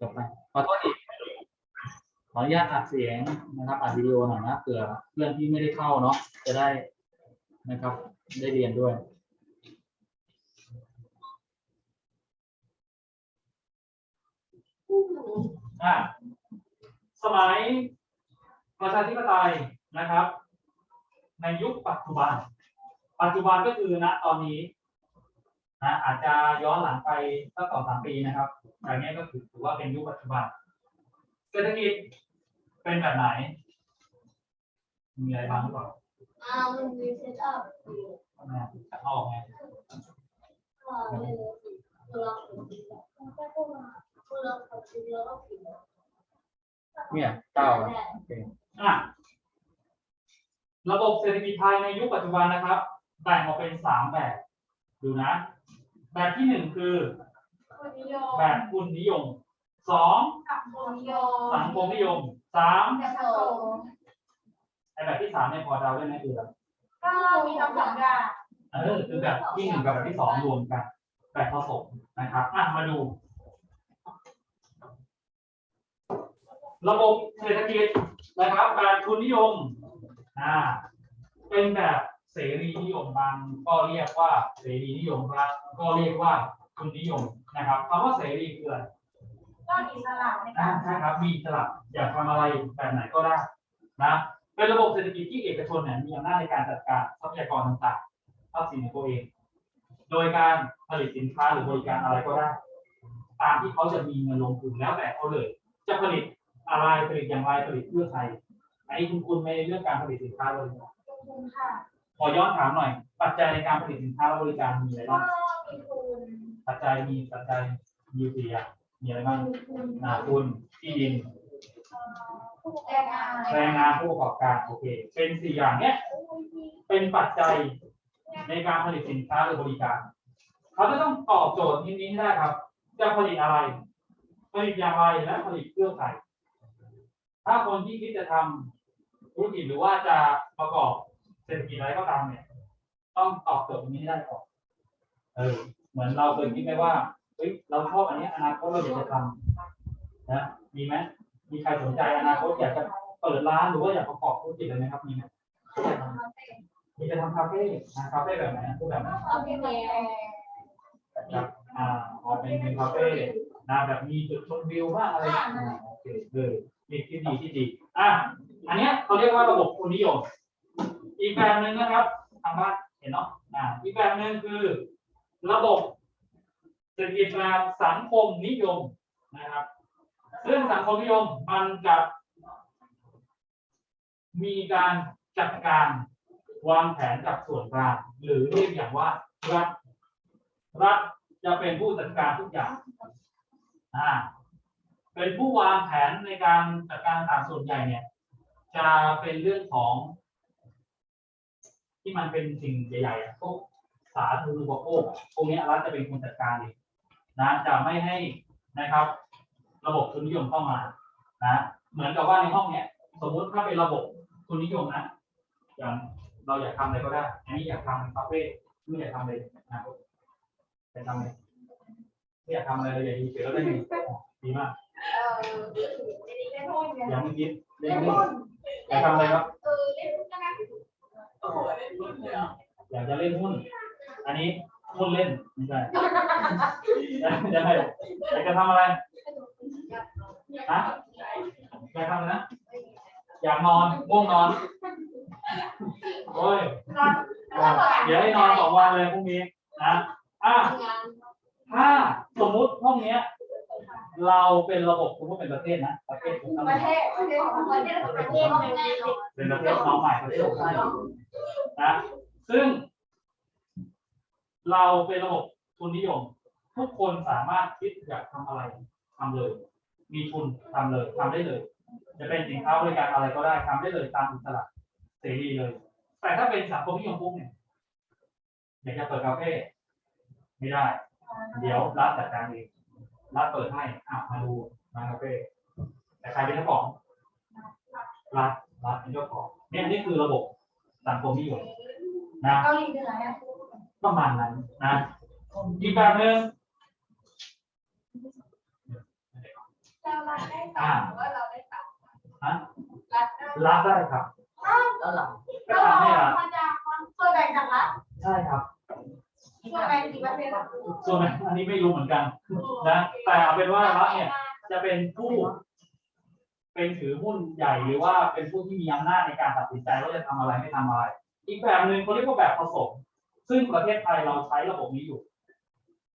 จบไปขอโทษอีกขออนุญาตอัดเสียงนะครับอัดวิดีโอหน่อยนะเผื่อเพื่อนที่ไม่ได้เข้าเนาะจะได้นะครับ ได้เรียนด้วยอะสมัยประชาธิปไตยนะครับ ในยุคปัจจุบัน ปัจจุบันก็คือณตอนนี้ นะอาจจะย้อนหลังไปสักสองสามปีนะครับแต่เนี้ยก็ถือถือว่าเป็นยุคปัจจุบันเศรษฐกิจเป็นแบบไหน มีอะไรบ้างหรือเปล่าอ่ามันมีเซตอัพนะจะออกไงอ่าเลยเราผิดแล้วก็พวกเราพวกเราผิดแล้วก็ผิดเนี่ยเก้าอะโอเคอะระบบเศรษฐกิจไทยในยุคปัจจุบันนะครับ แบ่งออกเป็นสามแบบ ดูนะ แบบที่หนึ่งคือ คนนิยมแบบทุนนิยมสองกับคนนิยมสังคมนิยมสามแต่ผสมไอแบบที่สามเนี่ยพอเดาได้ไหมคืออะไรก็มีทั้งสองอย่างเออคือแบบที่หนึ่งกับแบบที่สองรวมกันแบบผสมนะครับอะมาดู ระบบเศรษฐกิจนะครับแบบทุนนิยมอ่าเป็นแบบ เสรีนิยมบางก็เรียกว่าเสรีนิยมครับก็เรียกว่าทุนนิยมนะครับคำว่าเสรีคืออะไรก็อิสระในอ่าการใช่ครับมีอิสระอยากทำอะไรแบบไหนก็ได้นะเป็นระบบเศรษฐกิจที่เอกชนเนี่ยมีอำนาจในการจัดการทรัพยากรต่างๆทรัพย์สินของตัวเอง โดยการผลิตสินค้าหรือบริการอะไรก็ได้ ตามที่เขาจะมีเงินลงทุนแล้วแต่เขาเลย จะผลิตอะไรผลิตอย่างไรผลิตเพื่อใครอันนี้คุณคุณไม่เรื่องการผลิตสินค้าเลยนะลงทุนค่ะ ขอย้อนถามหน่อย ปัจจัยในการผลิตสินค้าและบริการมีอะไรก็บ้างมีทุนปัจจัยมีปัจจัยมีอยู่สี่อย่างมีอะไรบ้างมีทุนนาทุนที่ดินผู้แรงงานแรงงานผู้ประกอบการโอเค เป็นสี่อย่างเนี้ยเป็นปัจจัยในการผลิตสินค้าหรือบริการ เขาจะต้องตอบโจทย์นี้นี้ให้ได้ครับ จะผลิตอะไร ผลิตอย่างไรและผลิตเพื่อใครถ้าคนที่คิดจะทำธุรกิจหรือว่าจะประกอบ เศรษฐกิจอะไรก็ตามเนี่ย ต้องตอบโจทย์ตรงนี้ให้ได้ก่อนเออ เหมือนเราเคยคิดไหมว่าเฮ้ยเราชอบอันนี้อนาคตเราอยากจะทำนะมีไหมมีใครสนใจอนาคตอยากจะเปิดร้านหรือว่าอยากประกอบธุรกิจอะไรไหมครับมีไหมอยากทำมีจะทำคาเฟ่นะคาเฟ่แบบไหนรูปแบบไหนเอาไปแม่ครับอ่าออกเป็นเป็นคาเฟ่นะแบบมีจุดชมวิวบ้างอะไรอ่าโอเคเลยนี่ที่ดีที่ดีอะอันเนี้ยเขาเรียกว่าระบบทุนนิยม อีกแบบหนึ่งนะครับทางบ้านเห็นเนาะอ่าอีกแบบหนึ่งคือ ระบบเศรษฐกิจแบบสังคมนิยมนะครับ ซึ่งสังคมนิยมมันจะมีการจัดการวางแผนจากส่วนกลางหรือเรียกอย่างว่ารัฐรัฐจะเป็นผู้จัดการทุกอย่างอ่าเป็นผู้วางแผนในการจัดการต่างส่วนใหญ่เนี่ย จะเป็นเรื่องของ ที่มันเป็นสิ่งใหญ่ๆพวกสาธารณูปโภคอะพวกนี้รัฐจะเป็นคนจัดการเองนะจะไม่ให้นะครับ ระบบทุนนิยมเข้ามานะเหมือนกับว่าในห้องเนี้ย สมมุติถ้าเป็นระบบทุนนิยมนะอย่างเราอยากทำอะไรก็ได้ อันนี้อยากทำคาเฟ่ไม่อยากทำเลยนะอยากทำเลยไม่อยากทำอะไรเลยอยากอยู่เฉยแล้วได้เงินดีมากเออเล่นหุ้นเนี่ยอย่างเมื่อกี้เล่นเล่นหุ้นอยากทำอะไรครับเออเล่นหุ้นก็ อยากจะเล่นหุ้น อันนี้หุ้นเล่นไม่ใช่จะให้อยากจะทำอะไรฮะอยากทำอะไรนะ อยากนอนง่วงนอนโอ้ยนอนเดี๋ยวให้นอนสองวันเลยพรุ่งนี้นะอะงานถ้าสมมุติห้องเนี้ย เราเป็นระบบสมมติเป็นประเทศนะ ประเทศประเทศประเทศของประเทศประเทศเป็นประเทศน้องใหม่ประเทศไทยนะซึ่ง เราเป็นระบบทุนนิยม ทุกคนสามารถคิดอยากทำอะไรทำเลย มีทุนทำเลยทำได้เลย จะเป็นสินค้าบริการอะไรก็ได้ทำได้เลยตามอิสระเสรีเลย แต่ถ้าเป็นสังคมนิยมปุ๊บเนี่ยอยากจะเปิดคาเฟ่ไม่ได้ เดี๋ยวรัฐจัดการเอง รัฐเปิดให้อะมาดูร้านคาเฟ่แต่ใครเป็นเจ้าของรัฐรัฐเป็นเจ้าของเนี่ยนี่คือระบบสังคมนิยมนะเกาหลีเหนือเนี่ยประมาณนั้นนะอีกแบบหนึ่งเรารัดได้ตังค์หรือว่าเราได้ตังค์ฮะรัดได้รับได้ครับแล้วหลังก็ทำให้รับมาจากคนส่วนแบ่งจากรัฐใช่ครับส่วนแบ่งกี่เปอร์เซ็นต์ส่วนไหนอันนี้ไม่รู้เหมือนกันนะแต่ เป็นว่ารัฐเนี่ยจะเป็นผู้ เป็นถือหุ้นใหญ่หรือว่าเป็นผู้ที่มีอำนาจในการตัดสินใจว่าจะทำอะไรไม่ทำอะไร อีกแบบหนึ่งเขาเรียกว่าแบบผสม ซึ่งประเทศไทยเราใช้ระบบนี้อยู่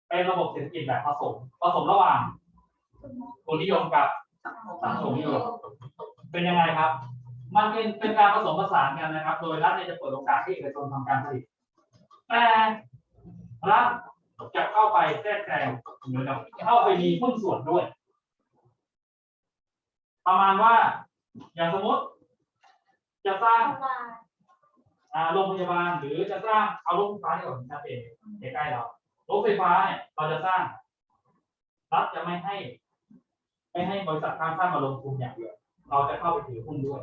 เป็นระบบเศรษฐกิจแบบผสม ผสมระหว่างทุนนิยมกับสังคมนิยมเป็นยังไงครับ มันเป็นเป็นการผสมผสานกันนะครับ โดยรัฐเนี่ยจะเปิดโอกาสให้เอกชนทำการผลิตแต่รัฐ จะเข้าไปแทรกแซงเหมือนกับเข้าไปมีหุ้นส่วนด้วย ประมาณว่า อย่างสมมติ จะสร้างอ่าโรงพยาบาลหรือจะสร้างเอารถไฟฟ้าที่ก่อนชัดเจนใกล้ๆเรารถไฟฟ้าเนี่ยเราจะสร้างรัฐจะไม่ให้ ไม่ให้บริษัทข้างๆมาลงทุนอย่างเดียวเราจะเข้าไปถือหุ้นด้วย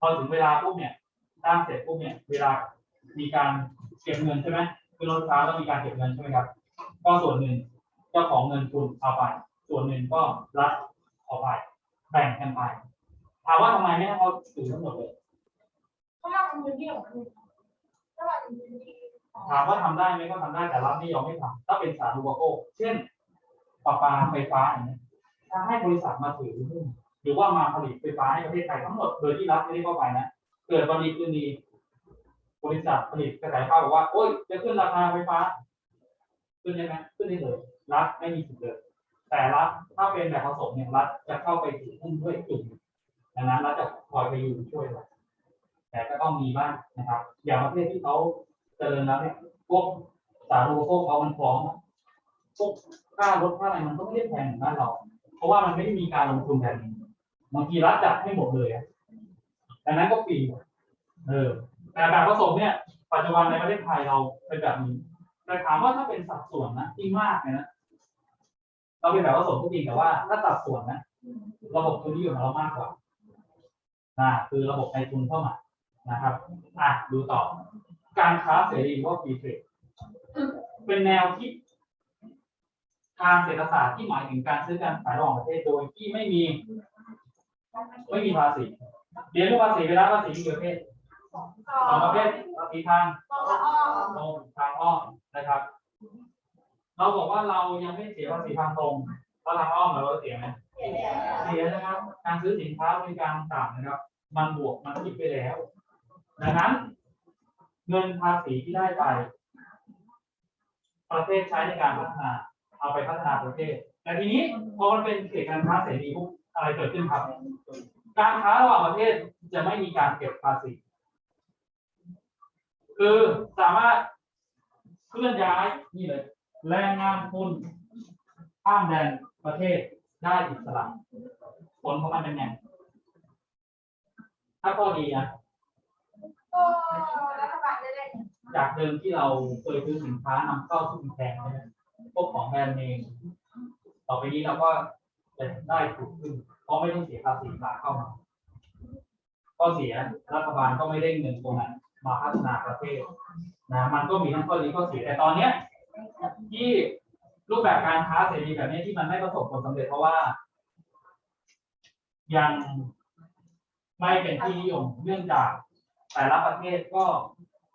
พอถึงเวลาปุ๊บเนี่ยสร้างเสร็จปุ๊บเนี่ย เวลามีการเก็บเงินใช่ไหม คือรถไฟฟ้าต้องมีการเก็บเงินใช่ไหมครับ ก็ส่วนหนึ่งเจ้าของเงินทุนเอาไป ส่วนหนึ่งก็รัฐเอาไป แบ่งกันไป ถามว่าทำไมไม่ให้เขาถือทั้งหมดเลยเพราะว่าเป็นพื้นที่ของมันเพราะว่าเป็นพื้นที่ของถามว่าทำได้ไหมก็ทำได้แต่รัฐไม่ยอมให้ทำถ้าเป็นสาธารณูปโภคเช่นประปาไฟฟ้าอย่างนี้ยถ้าให้บริษัทมาถือหุ้นหรือว่ามาผลิตไฟฟ้าให้ประเทศไทยทั้งหมดโดยที่รัฐไม่ได้เข้าไปนะ เกิดวันดีคืนดี บริษัทผลิตกระแสไฟฟ้าบอกว่าโอ้ยจะขึ้นราคาไฟฟ้า ขึ้นได้ไหมขึ้นได้เลยรัฐไม่มีสิทธิ์เลยแต่รัฐถ้าเป็นแบบผสมเนี่ยรัฐจะเข้าไปถือหุ้นด้วยจุดดังนั้นรัฐจะคอยไปอยู่ช่วยเราแต่ก็ต้องมีบ้างนะครับ อย่างประเทศที่เขาเจริญแล้วเนี่ยพวกสาธารณูปโภคเขามันฟ้องพวกค่ารถค่าอะไรมันก็ไม่ได้แพงเหมือนบ้านเรา เพราะว่ามันไม่ได้มีการลงทุนแบบนี้บางทีรัฐจัดให้หมดเลยดังนั้นก็ฟรีเออ แต่แบบผสมเนี่ยปัจจุบันในประเทศไทยเราเป็นแบบนี้แต่ถามว่าถ้าเป็นสัดส่วนนะที่มากเนี่ยนะเราเป็นแบบผสมก็จริงแต่ว่าถ้าสัดส่วนนะระบบทุนนิยมของเรามากกว่านะคือระบบในทุนเข้ามานะครับอะดูต่อ การค้าเสรีหรือว่าฟรีเทรดเป็นแนวคิดทางเศรษฐศาสตร์ที่หมายถึงการซื้อการขายระหว่างประเทศโดยที่ไม่มี ไม่มีภาษีเรียนเรื่องภาษีไปแล้วภาษีที่ประเภท สองประเภทภาษีทางตรงทางอ้อมนะครับ เราบอกว่าเรายังไม่เสียภาษีทางตรงแล้วทางอ้อมเราเสียไหมเสียนะครับ การซื้อสินค้าบริการต่างนะครับ มันบวกมันคิดไปแล้ว ดังนั้น เงินภาษีที่ได้ไป ประเทศใช้ในการพัฒนา เอาไปพัฒนาประเทศแต่ทีนี้พอมันเป็นเขตการค้าเสรีปุ๊บอะไรเกิดขึ้นครับ การค้าระหว่างประเทศจะไม่มีการเก็บภาษี คือสามารถเคลื่อนย้ายนี่เลย แรงงานทุนข้ามแดนประเทศได้อิสระผลของมันเป็นไงถ้าข้อดีนะก็รัฐบาลได้เล่นจากเดิมที่เราเคยซื้อสินค้านำเข้าที่แพงใช่ไหมพวกของแบรนด์เนมต่อไปนี้เราก็จะได้ถูกขึ้น เพราะไม่ต้องเสียภาษีมาเข้ามาข้อเสียรัฐบาลก็ไม่ได้เงินตรงนั้น มาพัฒนาประเทศนะมันก็มีทั้งข้อดีข้อเสียแต่ตอนเนี้ยที่รูปแบบการค้าเสรีแบบนี้ที่มันไม่ประสบผลสำเร็จเพราะว่า ยังไม่เป็นที่นิยมเนื่องจากแต่ละประเทศก็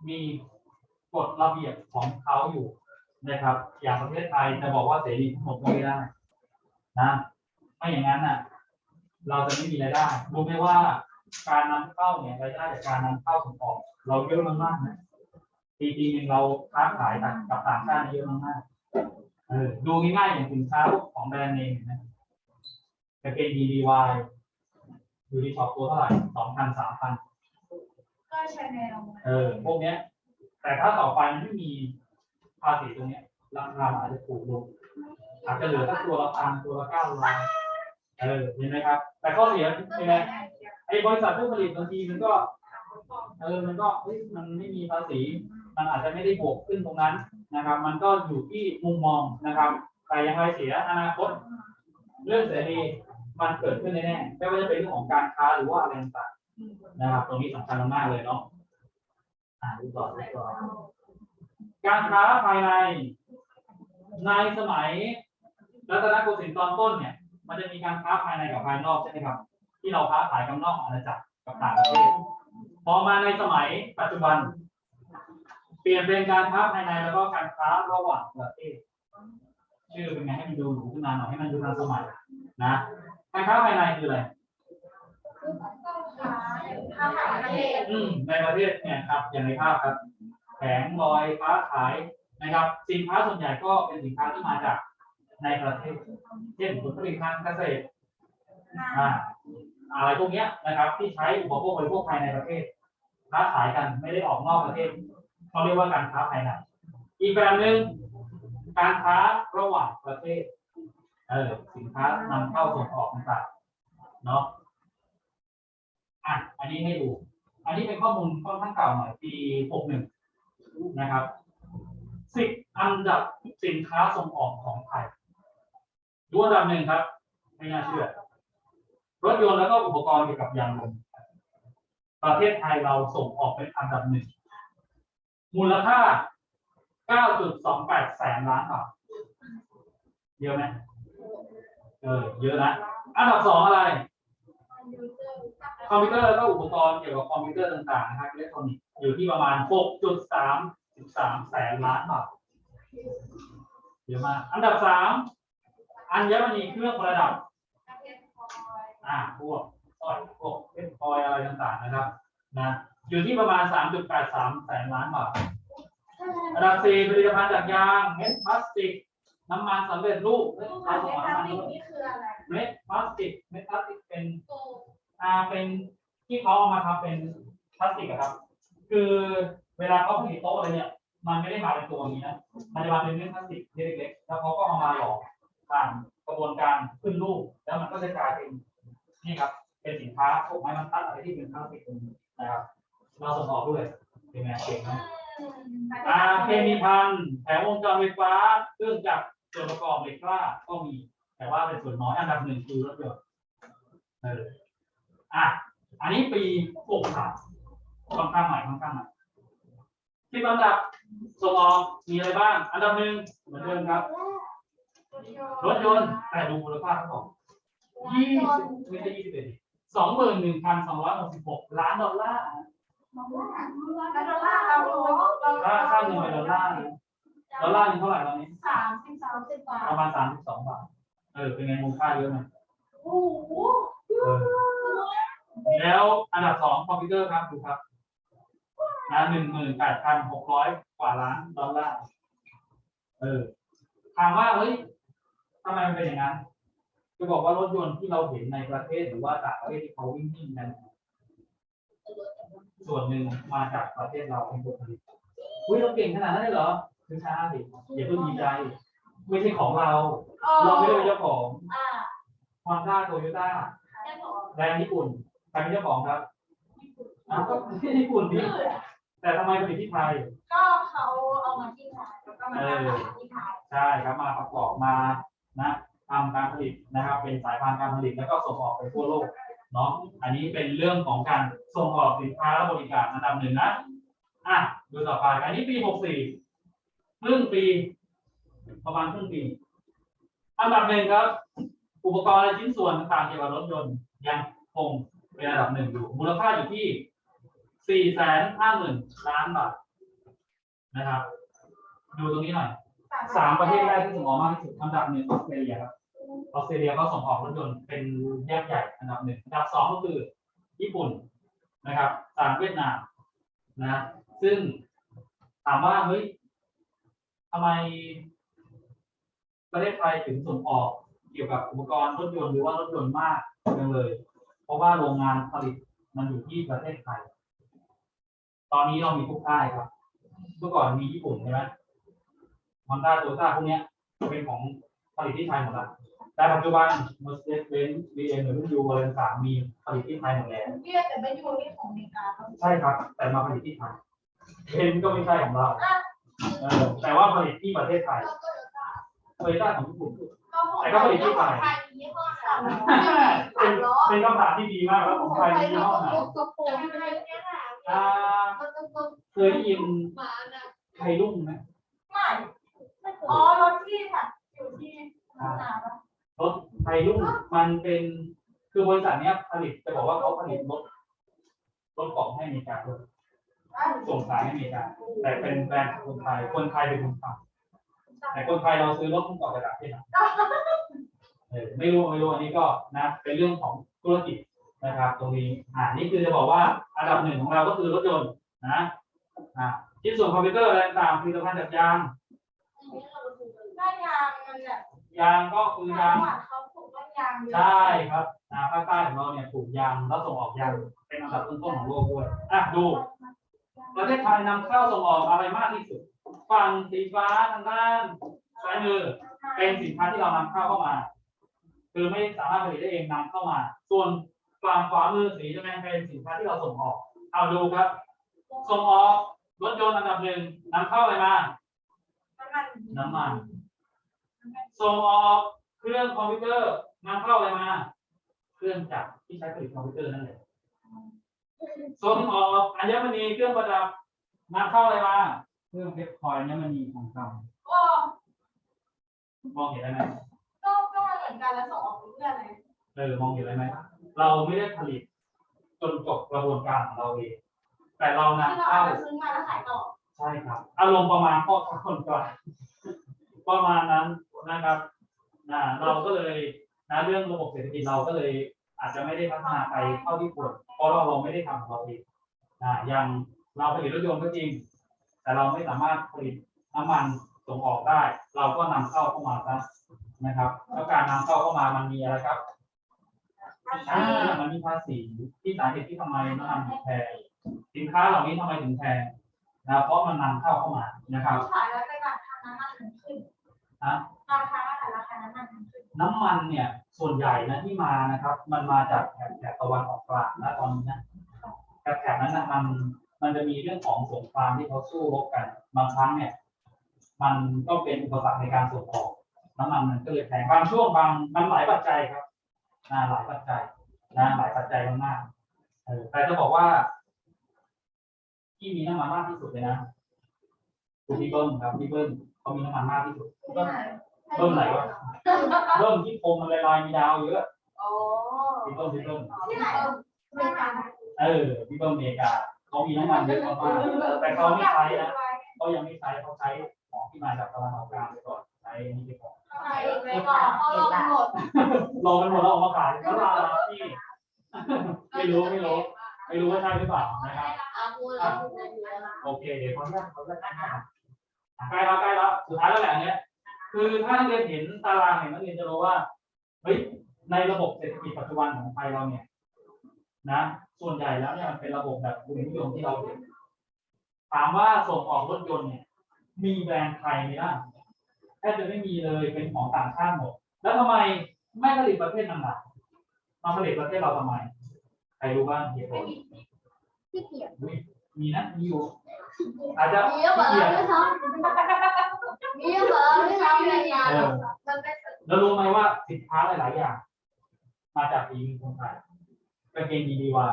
มีกฎระเบียบของเขาอยู่นะครับ อย่างประเทศไทยจะบอกว่าเสรีทั้งหมดก็ไม่ได้นะไม่อย่างนั้นน่ะ เราจะไม่มีรายได้รู้ไหมว่า การนำเข้าเนี่ยรายได้จากการนำเข้าส่งออก เราเยอะมากๆนะปีปีหนึ่งเราค้าขายกับต่างชาติเยอะมากๆเออดูง่ายๆอย่างสินค้าพวกของแบรนด์เนมเห็นะกางเกง DDY อยู่ที่ช็อปตัวเท่าไหร่สองพันสามพันก็ใช้แนวเออพวกเนี้ย แต่ถ้าต่อไปมันไม่มีภาษีตรงเนี้ยราคามันอาจจะถูกลงอาจจะเหลือสักตัวละพันตัวละเก้าร้อยเออเห็นไหมครับ แต่ข้อเสียเป็นไง ไอ้บริษัทผู้ผลิตบางทีมันก็เออมันก็เฮ้ยมันไม่มีภาษี มันอาจจะไม่ได้บวกขึ้นตรงนั้นนะครับ มันก็อยู่ที่มุมมองนะครับแต่ยังไงเสียอนาคต เรื่องเสรีมันเกิดขึ้นแน่ๆไม่ว่าจะเป็นเรื่องของการค้าหรือว่าอะไรต่างๆนะครับ ตรงนี้สำคัญมากๆเลยเนาะอ่าดูต่อดูต่อการค้าภายในในสมัยรัตนโกสินทร์ตอนต้นเนี่ย มันจะมีการค้าภายในกับภายนอกใช่ไหมครับ ที่เราค้าขายกับนอกอาณาจักรกับต่างประเทศพอมาในสมัยปัจจุบัน เปลี่ยนเป็นการค้าภายในแล้วก็การค้าระหว่างประเทศชื่อเป็นไงให้มันดูหรูขึ้นมาหน่อยให้มันดูทันสมัยนะการค้าภายในคืออะไรคือต้องขายค้าขายประเทศอืมในประเทศเนี่ยครับ อย่างในภาพครับแผงลอยค้าขายนะครับ สินค้าส่วนใหญ่ก็เป็นสินค้าที่มาจากในประเทศ เช่นผลผลิตทางเกษตร อะไรพวกนี้นะครับที่ใช้อุปโภคบริโภคภายในประเทศค้าขายกันไม่ได้ออกนอกประเทศเขาเรียกว่าการค้าภายในอีกแบบหนึ่งการค้าระหว่างประเทศเออสินค้านำเข้าส่งออกต่างๆเนาะอะอันนี้ให้ดู อันนี้เป็นข้อมูลค่อนข้างเก่าหน่อยปี 61 นะครับสิบอันดับสินค้าส่งออกของไทยดูอันดับหนึ่งครับ ไม่น่าเชื่อ รถยนต์แล้วก็อุปกรณ์เกี่ยวกับยางลมประเทศไทยเราส่งออกเป็นอันดับหนึ่งมูลค่า 9.28 แสนล้านบาทเยอะไหมเออเยอะนะอันดับสองอะไร คอมพิวเตอร์แล้วก็อุปกรณ์เกี่ยวกับคอมพิวเตอร์ต่างๆนะครับอิเล็กทรอนิกส์อยู่ที่ประมาณ 6.33 แสนล้านบาทเยอะมาก อันดับสามอัญมณีเครื่องประดับ อ่าพวกสร้อยพวกเพชรพลอยอะไรต่างๆนะครับนะอยู่ที่ประมาณ 3.83 แสนล้านบาทอันดับสี่ผลิตภัณฑ์จากยางเม็ดพลาสติก น้ำมันสำเร็จรูปเม็ดพลาสติกน้ำมันด้วยนี่คืออะไรเม็ดพลาสติกเม็ดพลาสติกเป็นอ่าเป็นที่เขาเอามาทำเป็นพลาสติกอะครับ คือเวลาเขาผลิตโต๊ะอะไรเนี่ยมันไม่ได้มาเป็นตัวอย่างนี้นะ มันจะมาเป็นเม็ดพลาสติกเล็กๆ แล้วเขาก็เอามาหล่อผ่านกระบวนการขึ้นรูป แล้วมันก็จะกลายเป็น นี่ครับ เป็นสินค้าพวกไม้บรรทัดอะไรที่เป็นพลาสติกตรงนี้นะครับ เราส่งออกด้วยเป็นไงเก่งไหมอ่าเคมีพันแผงวงจรไฟฟ้าเครื่องจักรส่วนประกอบเหล็กกล้าก็มี แต่ว่าเป็นส่วนน้อยอันดับหนึ่งคือรถยนต์เอออะอันนี้ปีหกสามค่อนข้างใหม่ค่อนข้างใหม่ที่ลำดับส่งออกมีอะไรบ้าง อันดับหนึ่งเหมือนเดิมครับ รถยนต์แต่ดูมูลค่าเขาบอก ยี่สิบไม่ใช่ยี่สิบเอ็ดสองหมื่นหนึ่งพันสองร้อยหกสิบหกล้านดอลลาร์แล้วดอลลาร์เราเราค่าค่าเงินเป็นดอลลาร์ดอลลาร์หนึงเท่าไหร่ตอนนี้สามสิบสามสิบบาทประมาณสามสิบสองบาท เออ เป็นไงมูลค่าเยอะไหมโอ้โหเออแล้วอันดับสองคอมพิวเตอร์ครับดูครับนะหนึ่งหมื่นแปดพันหกร้อยกว่าล้านดอลลาร์ เออ ถามว่าเฮ้ยทำไมมันเป็นอย่างนั้น จะบอกว่ารถยนต์ที่เราเห็นในประเทศหรือว่าต่างประเทศที่เขาวิ่งวิ่งกันส่วนหนึ่งมาจากประเทศเราเป็นคนผลิตอุ้ยเราเก่งขนาดนั้นเลยเหรอคือช้าสิอย่าเพิ่งดีใจ ไม่ใช่ของเรา เราไม่ได้เป็นเจ้าของอ่าฮอนด้าโตโยต้าได้บอกแบรนด์ญี่ปุ่นใครเป็นเจ้าของครับอ้าวก็ประเทศญี่ปุ่นดิแต่ทำไมผลิตที่ไทย ก็เขาเอามาที่ไทยแล้วก็มาทำที่ไทยใช่ครับมาประกอบมานะ ทำการผลิตนะครับ เป็นสายพานการผลิตแล้วก็ส่งออกไปทั่วโลกเนาะอันนี้เป็นเรื่องของการส่งออกสินค้าและบริการอันดับหนึ่งนะอะดูต่อไปอันนี้ปีหกสี่ครึ่งปี ประมาณครึ่งปีอันดับหนึ่งครับ อุปกรณ์และชิ้นส่วนต่างๆเกี่ยวกับรถยนต์ยังคงเป็นอันดับหนึ่งอยู่ มูลค่าอยู่ที่สี่แสนห้าหมื่นล้านบาทนะครับ ดูตรงนี้หน่อยสามประเทศแรกที่ส่งออกมากที่สุดอันดับหนึ่งออสเตรเลียครับ ออสเตรเลียก็ส่งออกรถยนต์เป็นแยกใหญ่อันดับหนึ่งอันดับสองก็คือญี่ปุ่นนะครับตามเวียดนามนะซึ่งถามว่าเฮ้ยทำไมประเทศไทยถึงส่งออกเกี่ยวกับอุปกรณ์รถยนต์หรือว่ารถยนต์มากจังเลย เพราะว่าโรงงานผลิตมันอยู่ที่ประเทศไทย ตอนนี้เรามีทุกค่ายครับ เมื่อก่อนมีญี่ปุ่นใช่ไหมฮอนด้าโตต้าพวกนี้เป็นของผลิตที่ไทยหมดแล้ว แต่ปัจจุบัน Mercedes-Benz BMW อะไรต่างๆมีผลิตที่ไทยหมดแล้วเรียกแต่ไม่อยู่นี่ของอเมริกาเขาใช่ครับ แต่มาผลิตที่ไทยเบนก็ไม่ใช่ของเราเออแต่ว่าผลิตที่ประเทศไทยเราก็จะตาโตโยต้าของญี่ปุ่นเขาของไทย ยี่ห้อสามล้อเป็นล้อเป็นคำถามที่ดีมากแล้วของไทยมียี่ห้อไหนกระโปรงอะไรเนี่ยค่ะอ่ามันก็ต้องเคยได้ยินหมานะไทยรุ่งไหมไม่อ๋อรถที่ค่ะอยู่ที่นาปะ รถไทยรุ่งมันเป็นคือบริษัทเนี้ยผลิตจะบอกว่าเขาผลิตรถรถกล่องให้อเมริกาด้วยส่งขายให้อเมริกาแต่เป็นแบรนด์ของคนไทยคนไทยเป็นคนทำแต่คนไทยเราซื้อรถทุกต่อไปต่างประเทศนะไม่รู้ไม่รู้อันนี้ก็นะเป็นเรื่องของธุรกิจนะครับ ตรงนี้อ่านี่คือจะบอกว่าอันดับหนึ่งของเราก็คือรถยนต์นะอ่าชิ้นส่วนคอมพิวเตอร์อะไรต่างผลิตภัณฑ์จากยางถ้ยางมันแบบ ยางก็คือยางเขาปลูกต้นยางเยอะใช่ครับอ่าภาคใต้ของเราเนี่ยปลูกยางแล้วส่งออกยางเป็นอันดับต้นๆของโลกด้วยอะดูประเทศไทยนำเข้าส่งออกอะไรมากที่สุด ฝั่งสีฟ้าทางด้านซ้ายมือเป็นสินค้าที่เรานำเข้าเข้ามา คือไม่สามารถผลิตได้เองนำเข้ามา ส่วนฝั่งขวามือสีแดงเป็นสินค้าที่เราส่งออก เอาดูครับ ส่งออกรถยนต์อันดับหนึ่งนำเข้าอะไรมาน้ำมัน ส่งออกเครื่องคอมพิวเตอร์นำเข้าอะไรมา เครื่องจักรที่ใช้ผลิตคอมพิวเตอร์นั่นแหละส่งออกอัญมณีเครื่องประดับนำเข้าอะไรมาเครื่องเพชรพลอยอัญมณีของเราโอ้มองเห็นได้ไหมก็ก็เหมือนกันแล้วส่งออกเพื่อนเลยเออมองเห็นได้ไหมเราไม่ได้ผลิต จนจบกระบวนการของเราเองแต่เราที่นำเราเข้าอาจจะซื้อมาแล้วขายต่อใช่ครับ อารมณ์ประมาณพ่อค้าคนกลางประมาณนั้น นะครับนะเราก็เลยนะเรื่องระบบเศรษฐกิจเราก็เลยอาจจะไม่ได้พัฒนาไปเท่าที่ควรเพราะเราเราไม่ได้ทำของเราเองนะอย่างเราผลิตรถยนต์ก็จริง แต่เราไม่สามารถผลิตน้ำมันส่งออกได้ เราก็นำเข้าเข้ามาซะนะครับแล้วการนำเข้าเข้ามามันมีอะไรครับอ่ามันมีภาษีที่สาเหตุที่ทำไมน้ำมันถึงแพงสินค้าเหล่านี้ทำไมถึงแพงนะเพราะมันนำเข้าเข้ามานะครับขายแล้วแต่ราคาน้ำมันถึงขึ้นนะ ราคาแต่ราคาน้ำมันถึงขึ้นน้ำมันเนี่ยส่วนใหญ่นะที่มานะครับ มันมาจากแถบแถบตะวันออกกลางนะตอนนี้นะแถบแถบนั้นนะมันมันจะมีเรื่องของสงครามที่เขาสู้รบกันบางครั้งเนี่ยมันก็เป็นอุปสรรคในการส่งออกน้ำมันมันก็เลยแพงบางช่วงบางมันหลายปัจจัยครับนะหลายปัจจัยนะหลายปัจจัยมากๆเออแต่จะบอกว่า ที่มีน้ำมันมากที่สุดเลยนะคือพี่เบิ้มครับพี่เบิ้มเขามีน้ำมันมากที่สุด เบิ้มเบิ้มไหนวะเริ่มที่คมมันลอยๆมีดาวเยอะโอ้พี่เบิ้มพี่เบิ้มที่ไหนไม่มาเออพี่เบิ้มอเมริกาเขามีน้ำมันเยอะมากๆแต่เขาไม่ใช้นะเขายังไม่ใช้เขาใช้ของที่มาจากตะวันออกกลางไปก่อนใช้นี่ไปก่อนใช่ไปก่อนเขาลงหมดรอกันหมดแล้วออกมาขายแล้วลาที่ไม่รู้ไม่รู้ไม่รู้ว่าใช่หรือเปล่านะครับอาคูเราคูเยอะนะโอเคเดี๋ยวขออนุญาตขออนุญาตนะครับใกล้แล้วใกล้แล้วสุดท้ายแล้วแหละอันเนี้ย คือถ้านักเรียนเห็นตารางเนี่ยนักเรียนจะรู้ว่าเฮ้ยในระบบเศรษฐกิจปัจจุบันของไทยเราเนี่ยนะ ส่วนใหญ่แล้วเนี่ยมันเป็นระบบแบบอุดมนิยมที่เราเห็นถามว่าส่งออกรถยนต์เนี่ย มีแบรนด์ไทยไหมล่ะแทบจะไม่มีเลยเป็นของต่างชาติหมด แล้วทำไมไม่ผลิตประเทศต่างๆมาผลิตประเทศเราทำไมใครรู้บ้างเหตุผลที่เกียจอุ๊ยมีนะมีอยู่อาจจะมีเยอะกว่าขี้เราเกียจ ด้วยซ้ำมีเยอะกว่าเราด้วยซ้ำเลยยาเออมันเป็นแล้วรู้ไหมว่าสินค้าหลาย ๆ อย่าง มาจากฝีมือคนไทยกางเกงดีดีวา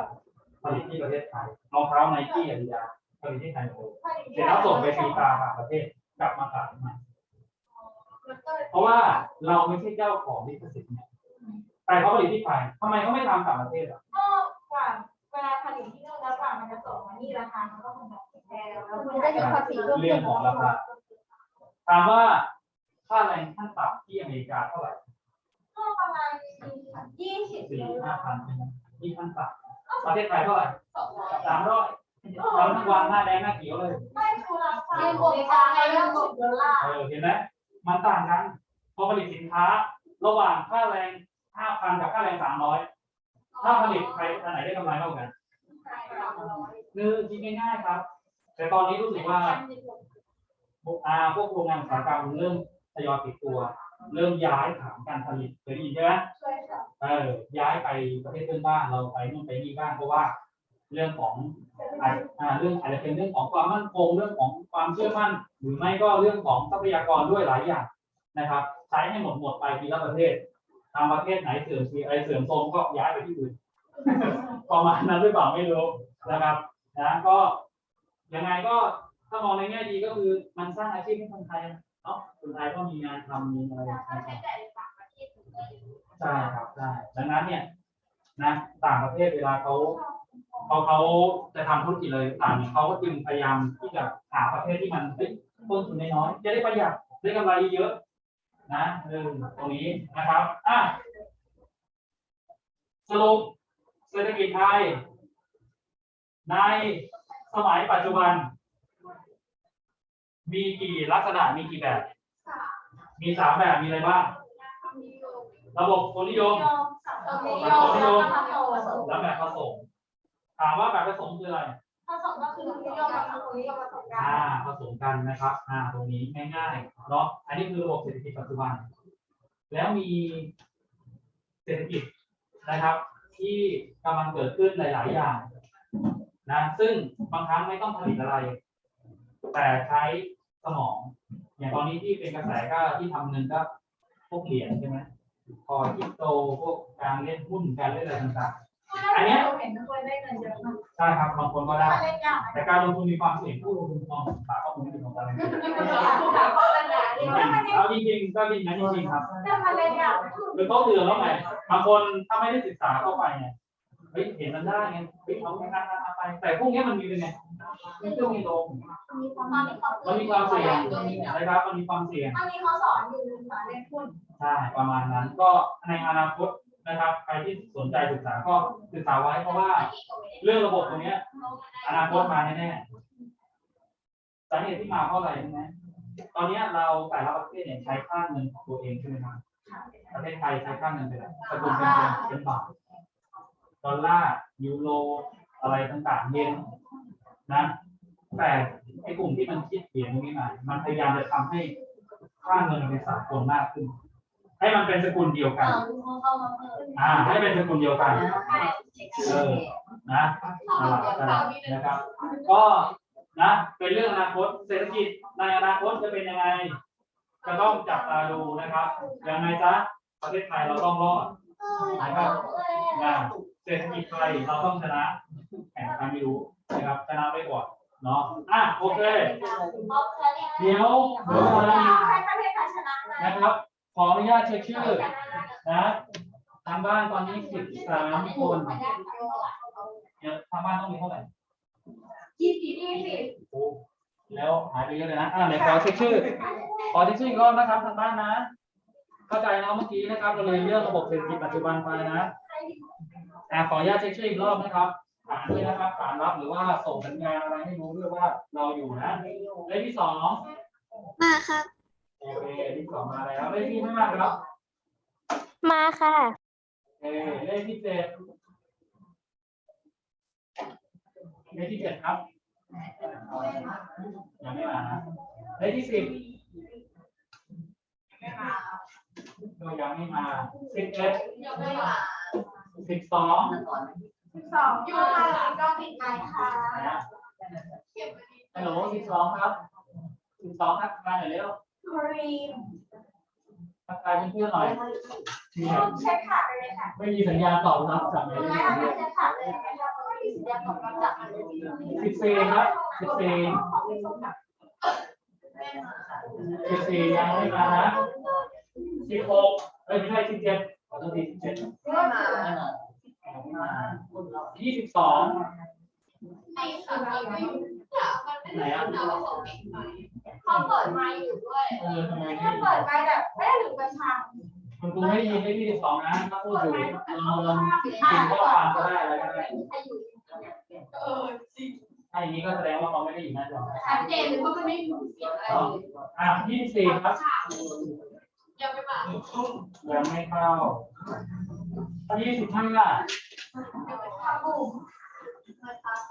ผลิตที่ประเทศไทยรองเท้าไนกี้อาดิดาสผลิตที่ไทยหมดเลยเสร็จแล้วส่งไปตีตราต่างประเทศกลับมาขายใหม่เพราะว่าเราไม่ใช่เจ้าของลิขสิทธิ์เนี่ยแต่เขาผลิตที่ไทยทำไมเขาไม่ทำต่างประเทศอะก็กว่าเวลาผลิตที่นู่นแล้วกว่ามันจะส่งมานี่ราคามันก็คงแบบแพงแล้วมันจะมีภาษีเพิ่มเรื่องของราคา ถามว่าค่าแรงขั้นต่ำที่อเมริกาเท่าไหร่ก็ประมาณยี่สิบสี่ห้าพันใช่ไหมที่ขั้นต่ำประเทศไทยเท่าไหร่สองร้อยสามร้อยตอนทั้งวันหน้าแดงหน้าเขียวเลยไม่คือราคาบวกตามในเรื่องของดอลลาร์เออเห็นไหมมันต่างกันพอผลิตสินค้า ระหว่างค่าแรงห้าพันกับค่าแรงสามร้อยถ้าผลิตใครอันไหนได้กำไรเท่ากันคือคิดง่ายๆครับ แต่ตอนนี้รู้สึกว่า พวกอาพวกโรงงานอุตสาหกรรมเริ่มทยอยปิดตัว เริ่มย้ายฐานการผลิตเคยได้ยินใช่ไหมช่วยค่ะเออย้ายไปประเทศเพื่อนบ้านเราไปนู่นไปนี่บ้างเพราะว่า เรื่องของอาอ่าเรื่องอาจจะเป็นเรื่องของความมั่นคงเรื่องของความเชื่อมั่น หรือไม่ก็เรื่องของทรัพยากรด้วยหลายอย่างนะครับ ใช้ให้หมดหมดไปทีละประเทศทางประเทศไหนเสื่อมเสียอะไรเสื่อมโทรมก็ย้ายไปที่อื่นประมาณนั้นหรือเปล่าไม่รู้นะครับนะก็ยังไงก็ ถ้ามองในแง่ดีก็คือมันสร้างอาชีพให้คนไทยเนาะคนไทยก็มีงานทำมีอะไรถ้านะคใช้จ่ายในต่างประเทศใช่ครับใช่ดังนั้นเนี่ยนะต่างประเทศเวลาเขาเขาเขาจะทำธุรกิจเลยต่างเขาก็จึงพยายามที่จะหาประเทศที่มันเฮ้ยต้นทุนน้อยๆจะได้ประหยัดได้กำไรเยอะนะหนึ่งตรงนี้นะครับอะสรุปเศรษฐกิจไทยในสมัยปัจจุบัน มีกี่ลักษณะมีกี่แบบ มีสามแบบมีอะไรบ้าง ระบบคนนิยมและแบบผสม ถามว่าแบบผสมคืออะไรผสมก็คือนิยมกับคนนิยมผสมกันอ่าผสมกันนะครับอ่าตรงนี้ง่ายๆเนาะอันนี้คือระบบเศรษฐกิจปัจจุบัน แล้วมีเศรษฐกิจนะครับ ที่กำลังเกิดขึ้นหลาย ๆ อย่างนะซึ่งบางครั้งไม่ต้องผลิตอะไร แต่ใช้ สมอง อย่างตอนนี้ที่เป็นกระแสก็ที่ทำเงินก็พวกเหรียญใช่ไหมพอคริปโตพวกการเล่นหุ้นการเล่นอะไรต่างอันเนี้ยเห็นทุกคนได้เงินเยอะมากๆใช่ครับบางคนก็ได้ถ้าเล่นยากแต่การลงทุนมีความเสี่ยงผู้ลงทุนมองศึกษาข้อมูลที่ของการลงทุนผู้ถามข้อปัญหาจดีริงว่ามันๆเอาจริงๆก็จริงนะจริงๆครับถ้ามันเล่นยากคือเขาเตือนแล้วไงบางคนถ้าไม่ได้ศึกษาเข้าไปไงเฮ้ยเห็นมันได้ไงเฮ้ยเขาไม่กล้าไป แต่พวกนี้มันมีเป็นไงมันก็มีลงมีความมันมันมีความเสี่ยงนะครับมันมีความเสี่ยงอันนี้เขาสอนอยู่สอนเล่นหุ้นใช่ประมาณนั้นก็ในอนาคตนะครับใครที่สนใจศึกษาก็ศึกษาไว้เพราะว่าเรื่องระบบตรงเนี้ยอนาคตมาแน่ๆสาเหตุที่มาเพราะอะไรใช่ไหมตอนเนี้ยเราแต่ละประเทศเนี่ยใช้ค่าเงินของตัวเองใช่ไหมครับประเทศไทยใช้ค่าเงินเป็นอะไรสกุลเป็นเงินเป็นบาท ดอลลาร์ยูโรอะไรต่างๆเยนนะแต่ไอ้กลุ่มที่มันคิดเปลี่ยนตรงนี้มามันพยายามจะทำให้ค่าเงินมันเป็นสากลมากขึ้น ให้มันเป็นสกุลเดียวกันเข้ามาเพิ่มอ่า ให้เป็นสกุลเดียวกันเออนะเอาล่ะเอาล่ะนะครับ ก็นะเป็นเรื่องอนาคตเศรษฐกิจในอนาคตจะเป็นยังไงจะต้องจับตาดูนะครับยังไงจ๊ะประเทศไทยเราต้องรอดนะครับนะ เศรษฐกิจไทยเราต้องชนะแข่งใครไม่รู้นะครับชนะไปก่อนเนาะอะโอเคเดี๋ยวเดี๋ยวอะไรให้ประเทศไทยชนะครับ ขออนุญาตเช็คชื่อนะทางบ้านตอนนี้สิบสามคนเดี๋ยวทางบ้านต้องมีเท่าไหร่ยี่สิบยี่สิบโอ้แล้วหายไปเยอะเลยนะอ่าไหนขอเช็คชื่อ ขอเช็คชื่ออีกรอบนะครับทางบ้านนะ เข้าใจเนาะเมื่อกี้นะครับ เราเรียเรื่องระบบเศรษฐกิจปัจจุบันไปนะ อ่าขออนุญาตเช็คชื่ออีกรอบนะครับฐานด้วยนะครับฐานรับหรือว่าส่งสัญญาณอะไรให้รู้ด้วยว่าเราอยู่นะเลขที่สองมาครับ โอเคเลขที่สองมาแล้วเลขที่ห้าครับมาค่ะ โอเคเลขที่เจ็ดเลขที่เจ็ดครับยังไม่มานะเลขที่สิบก็ยังไม่มาสิบเอ็ด สิบสองสองยูมาเลยก็ปิดไมค์ค่ะนะฮัลโหลสิบสองครับสิบสองทักทายหน่อยเร็วครีมทักทายเพื่อนๆหน่อยเนี่ยเช็คขาดเลยค่ะ ไม่มีสัญญาณตอบรับจากไหนคุณเลแม่ยทำให้เช็คขาดเลยนะคะเพราะว่าที่สุดแล้วผมรับจากมันเลยสิบสี่ครับสิบสี่สิบสี่ยังไม่มานะสิบหกเอ้ยไม่ใช่สิบเจ็ดข อโทษทีเจ็ดยี่สิบสองไอ้สามไม่อยู่ไหนอะเขาเปิดไมค์อยู่ด้วยเออทำไมเปิดไมค์แบบไม่ได้ถึงประชันคุณครูไม่ได้ยินได้ที่สิบสองนะถ้าพูดอยู่ลองลองพิมพ์ข้อความก็ได้อะไรก็ได้เออจริงถ้าอย่างนี้ก็แสดงว่าเขาไม่ได้อยู่หน้าจอชัดเจนเลยว่ามันไม่มีเสียงอะไรอะยี่สิบสี่ครับ ยังไม่มายังไม่เข้ายี่สิบห้าข้าวบุ้ง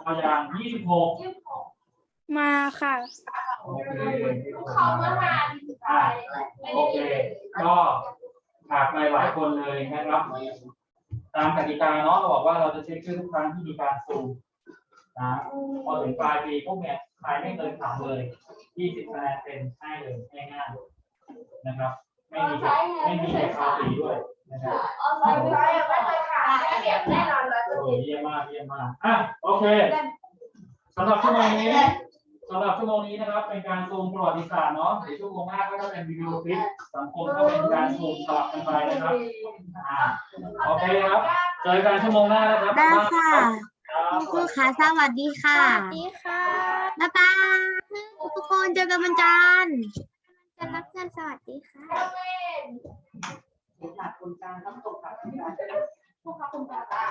เอาอย่างยี่สิบหกยี่สิบหกมาค่ะ โอเคเขาเมื่อวานอะโอเค ก็ขาดไปหลายคนเลยนะครับ ตามกติกาเนาะเราบอกว่าเราจะเช็คชื่อทุกครั้งที่มีการซูมนะพอถึงปลายปีพวกเนี้ยใครไม่เกินสามเลยยี่สิบคะแนนเต็มให้เลยง่ายๆนะครับ ไม่มีไม่มีเด็กภาษีด้วยนะครับออนไลน์ไม่เคยขาดไม่เสียแน่นอนเลยโอ้ยเยี่ยมมากเยี่ยมมากอะโอเคสำหรับชั่วโมงนี้สำหรับชั่วโมงนี้นะครับ เป็นการซูมประวัติศาสตร์เนาะเดี๋ยวชั่วโมงหน้าก็จะเป็นวิดีโอคลิปสังคมก็เป็นการซูมสลับกันไปนะครับอ่าโอเคครับเจอกันชั่วโมงหน้านะครับได้ค่ะ ครับครูขาสวัสดีค่ะ สวัสดีค่ะ บ๊ายบายทุกคนเจอกันวันจันทร์ จะรักกันสวัสดีค่ะขาดคนกลางต้องตกขาดคนกลางผู้ค้าคุณตาอะ